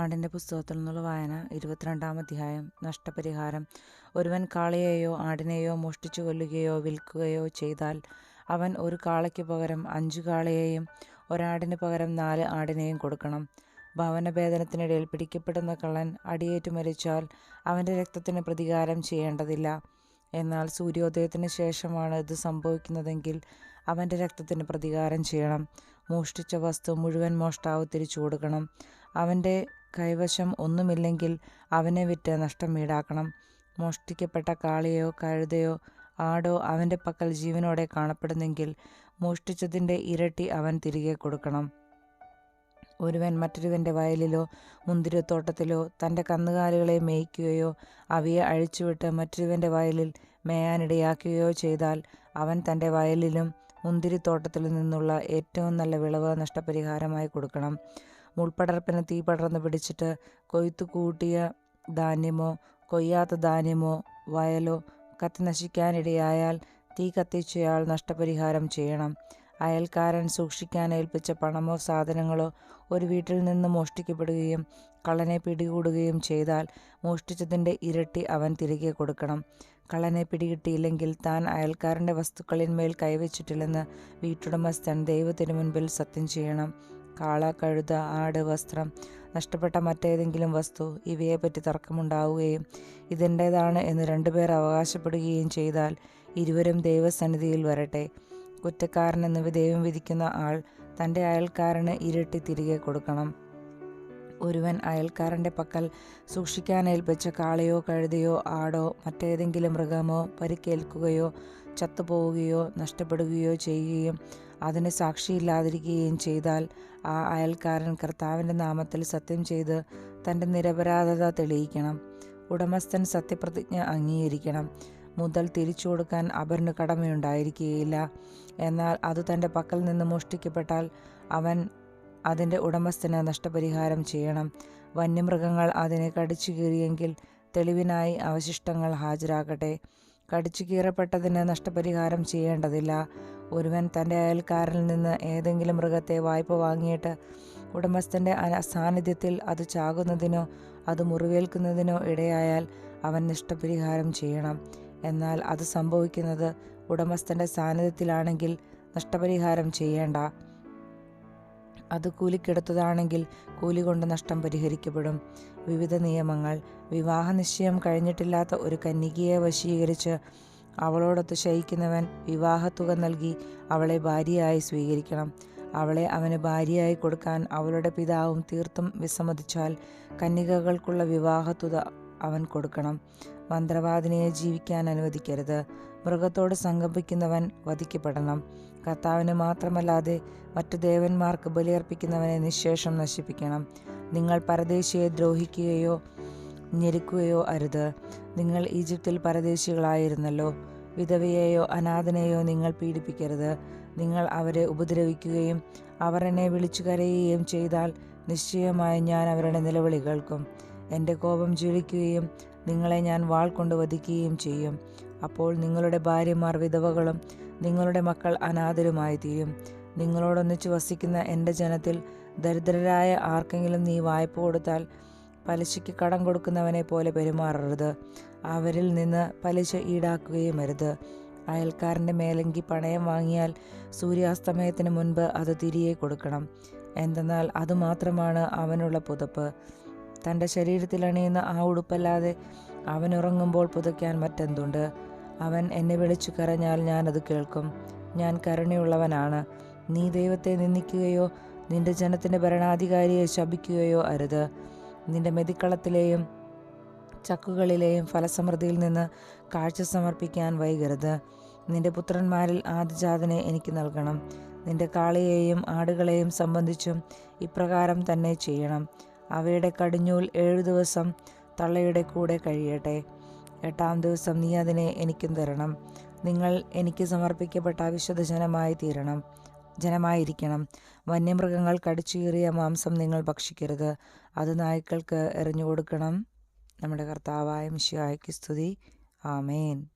ആടിന്റെ പുസ്തകത്തിൽ നിന്നുള്ള വായന ഇരുപത്തിരണ്ടാം അധ്യായം നഷ്ടപരിഹാരം. ഒരുവൻ കാളയെയോ ആടിനെയോ മോഷ്ടിച്ചു കൊല്ലുകയോ വിൽക്കുകയോ ചെയ്താൽ അവൻ ഒരു കാളയ്ക്ക് പകരം അഞ്ചു കാളയെയും ഒരാടിന് പകരം നാല് ആടിനെയും കൊടുക്കണം. ഭവനഭേദനത്തിനിടയിൽ പിടിക്കപ്പെടുന്ന കള്ളൻ അടിയേറ്റു മരിച്ചാൽ അവന്റെ രക്തത്തിന് പ്രതികാരം ചെയ്യേണ്ടതില്ല. എന്നാൽ സൂര്യോദയത്തിന് ശേഷമാണ് ഇത് സംഭവിക്കുന്നതെങ്കിൽ അവന്റെ രക്തത്തിന് പ്രതികാരം ചെയ്യണം. മോഷ്ടിച്ച വസ്തു മുഴുവൻ മോഷ്ടാവ് തിരിച്ചു കൊടുക്കണം. അവന്റെ കൈവശം ഒന്നുമില്ലെങ്കിൽ അവനെ വിറ്റ് നഷ്ടം ഈടാക്കണം. മോഷ്ടിക്കപ്പെട്ട കാളിയോ കഴുതയോ ആടോ അവന്റെ പക്കൽ ജീവനോടെ കാണപ്പെടുന്നെങ്കിൽ മോഷ്ടിച്ചതിന്റെ ഇരട്ടി അവൻ തിരികെ കൊടുക്കണം. ഒരുവൻ മറ്റൊരുവന്റെ വയലിലോ മുന്തിരിത്തോട്ടത്തിലോ തന്റെ കന്നുകാലികളെ മേയ്ക്കുകയോ അവയെ അഴിച്ചുവിട്ട് മറ്റൊരുവന്റെ വയലിൽ മേയാനിടയാക്കുകയോ ചെയ്താൽ അവൻ തന്റെ വയലിലും മുന്തിരിത്തോട്ടത്തിൽ നിന്നുള്ള ഏറ്റവും നല്ല വിളവ് നഷ്ടപരിഹാരമായി കൊടുക്കണം. മുൾപടർപ്പിന് തീ പടർന്ന് പിടിച്ചിട്ട് കൊയ്ത്തു കൂട്ടിയ ധാന്യമോ കൊയ്യാത്ത ധാന്യമോ വയലോ കത്തി നശിക്കാനിടയായാൽ തീ കത്തിച്ചയാൾ നഷ്ടപരിഹാരം ചെയ്യണം. അയൽക്കാരൻ സൂക്ഷിക്കാൻ ഏൽപ്പിച്ച പണമോ സാധനങ്ങളോ ഒരു വീട്ടിൽ നിന്ന് മോഷ്ടിക്കപ്പെടുകയും കള്ളനെ പിടികൂടുകയും ചെയ്താൽ മോഷ്ടിച്ചതിന്റെ ഇരട്ടി അവൻ തിരികെ കൊടുക്കണം. കള്ളനെ പിടികിട്ടിയില്ലെങ്കിൽ താൻ അയൽക്കാരന്റെ വസ്തുക്കളിന്മേൽ കൈവച്ചിട്ടില്ലെന്ന് വീട്ടുടമസ്ഥൻ ദൈവത്തിനു മുൻപിൽ സത്യം ചെയ്യണം. കാള കഴുത ആട് വസ്ത്രം നഷ്ടപ്പെട്ട മറ്റേതെങ്കിലും വസ്തു ഇവയെ പറ്റി തർക്കമുണ്ടാവുകയും ഇതിന്റേതാണ് എന്ന് രണ്ടുപേർ അവകാശപ്പെടുകയും ചെയ്താൽ ഇരുവരും ദൈവസന്നിധിയിൽ വരട്ടെ. കുറ്റക്കാരനെന്ന് ദൈവം വിധിക്കുന്ന ആൾ തന്റെ അയൽക്കാരന് ഇരട്ടി തിരികെ കൊടുക്കണം. ഒരുവൻ അയൽക്കാരന്റെ പക്കൽ സൂക്ഷിക്കാൻ ഏൽപ്പിച്ച കാളയോ കഴുതയോ ആടോ മറ്റേതെങ്കിലും മൃഗമോ പരിക്കേൽക്കുകയോ ചത്തുപോവുകയോ നഷ്ടപ്പെടുകയോ ചെയ്യുകയും അതിന് സാക്ഷിയില്ലാതിരിക്കുകയും ചെയ്താൽ ആ അയൽക്കാരൻ കർത്താവിന്റെ നാമത്തിൽ സത്യം ചെയ്ത് തന്റെ നിരപരാധത തെളിയിക്കണം. ഉടമസ്ഥൻ സത്യപ്രതിജ്ഞ അംഗീകരിക്കണം. മുതൽ തിരിച്ചു കൊടുക്കാൻ അപരന് കടമയുണ്ടായിരിക്കുകയില്ല. എന്നാൽ അത് തന്റെ പക്കൽ നിന്ന് മോഷ്ടിക്കപ്പെട്ടാൽ അവൻ അതിന്റെ ഉടമസ്ഥന് നഷ്ടപരിഹാരം ചെയ്യണം. വന്യമൃഗങ്ങൾ അതിനെ കടിച്ചു കീറിയെങ്കിൽ തെളിവിനായി അവശിഷ്ടങ്ങൾ ഹാജരാക്കട്ടെ. കടിച്ചു കീറപ്പെട്ടതിന് നഷ്ടപരിഹാരം ചെയ്യേണ്ടതില്ല. ഒരുവൻ തന്റെ അയൽക്കാരിൽ നിന്ന് ഏതെങ്കിലും മൃഗത്തെ വായ്പ വാങ്ങിയിട്ട് ഉടമസ്ഥന്റെ സാന്നിധ്യത്തിൽ അത് ചാകുന്നതിനോ അത് മുറിവേൽക്കുന്നതിനോ ഇടയായാൽ അവൻ നഷ്ടപരിഹാരം ചെയ്യണം. എന്നാൽ അത് സംഭവിക്കുന്നത് ഉടമസ്ഥന്റെ സാന്നിധ്യത്തിലാണെങ്കിൽ നഷ്ടപരിഹാരം ചെയ്യേണ്ട. അത് കൂലിക്കെടുത്തതാണെങ്കിൽ കൂലി കൊണ്ട് നഷ്ടം പരിഹരിക്കപ്പെടും. വിവിധ നിയമങ്ങൾ. വിവാഹ നിശ്ചയം കഴിഞ്ഞിട്ടില്ലാത്ത ഒരു കന്യകയെ വശീകരിച്ച് അവളോടൊത്ത് ശയിക്കുന്നവൻ വിവാഹത്തുക നൽകി അവളെ ഭാര്യയായി സ്വീകരിക്കണം. അവളെ അവന് ഭാര്യയായി കൊടുക്കാൻ അവളുടെ പിതാവും തീർത്തും വിസമ്മതിച്ചാൽ കന്യകകൾക്കുള്ള വിവാഹത്തുക അവൻ കൊടുക്കണം. മന്ത്രവാദിനിയെ ജീവിക്കാൻ അനുവദിക്കരുത്. മൃഗത്തോട് സംഗമിക്കുന്നവൻ വധിക്കപ്പെടണം. കർത്താവിന് മാത്രമല്ലാതെ മറ്റു ദേവന്മാർക്ക് ബലിയർപ്പിക്കുന്നവനെ നിശേഷം നശിപ്പിക്കണം. നിങ്ങൾ പരദേശിയെ ദ്രോഹിക്കുകയോ ഞെരുക്കുകയോ അരുത്. നിങ്ങൾ ഈജിപ്തിൽ പരദേശികളായിരുന്നല്ലോ. വിധവയെയോ അനാഥനെയോ നിങ്ങൾ പീഡിപ്പിക്കരുത്. നിങ്ങൾ അവരെ ഉപദ്രവിക്കുകയും അവർ എന്നെ വിളിച്ചു കരയുകയും ചെയ്താൽ നിശ്ചയമായി ഞാൻ അവരുടെ നിലവിളി കേൾക്കും. എന്റെ കോപം ജ്വലിക്കുകയും നിങ്ങളെ ഞാൻ വാൾ കൊണ്ട് വധിക്കുകയും ചെയ്യും. അപ്പോൾ നിങ്ങളുടെ ഭാര്യമാർ വിധവകളും നിങ്ങളുടെ മക്കൾ അനാഥരുമായി തീരും നിങ്ങളോടൊന്നിച്ച് വസിക്കുന്ന എന്റെ ജനത്തിൽ ദരിദ്രരായ ആർക്കെങ്കിലും നീ വായ്പ കൊടുത്താൽ പലിശയ്ക്ക് കടം കൊടുക്കുന്നവനെ പോലെ പെരുമാറരുത്. അവരിൽ നിന്ന് പലിശ ഈടാക്കുകയും അരുത്. അയൽക്കാരന്റെ മേലങ്കി പണയം വാങ്ങിയാൽ സൂര്യാസ്തമയത്തിന് മുൻപ് അത് തിരികെ കൊടുക്കണം. എന്തെന്നാൽ അതുമാത്രമാണ് അവനുള്ള പുതപ്പ്. തന്റെ ശരീരത്തിൽ അണിയുന്ന ആ ഉടുപ്പല്ലാതെ അവൻ ഉറങ്ങുമ്പോൾ പുതയ്ക്കാൻ മറ്റെന്തുണ്ട്? അവൻ എന്നെ വിളിച്ചു കരഞ്ഞാൽ ഞാനത് കേൾക്കും. ഞാൻ കരുണയുള്ളവനാണ്. നീ ദൈവത്തെ നിന്ദിക്കുകയോ നിന്റെ ജനത്തിന്റെ ഭരണാധികാരിയെ ശപിക്കുകയോ അരുത്. നിന്റെ മെതിക്കളത്തിലെയും ചക്കുകളിലെയും ഫലസമൃദ്ധിയിൽ നിന്ന് കാഴ്ച സമർപ്പിക്കാൻ വൈകരുത്. നിന്റെ പുത്രന്മാരിൽ ആദ്യജാതനെ എനിക്ക് നൽകണം. നിന്റെ കാളിയെയും ആടുകളെയും സംബന്ധിച്ചും ഇപ്രകാരം തന്നെ ചെയ്യണം. അവയുടെ കടിഞ്ഞൂൽ ഏഴു ദിവസം തള്ളയുടെ കൂടെ കഴിയട്ടെ. എട്ടാം ദിവസം നീ അതിനെ എനിക്കും തരണം. നിങ്ങൾ എനിക്ക് സമർപ്പിക്കപ്പെട്ട വിശദജനമായി തീരണം. ജനമായിരിക്കണം. വന്യമൃഗങ്ങൾ കടിച്ചുകീറിയ മാംസം നിങ്ങൾ ഭക്ഷിക്കരുത്. അത് നായ്ക്കൾക്ക് എറിഞ്ഞു കൊടുക്കണം നമ്മുടെ കർത്താവായ മിശിയായ്ക്ക് സ്തുതി. ആമേൻ.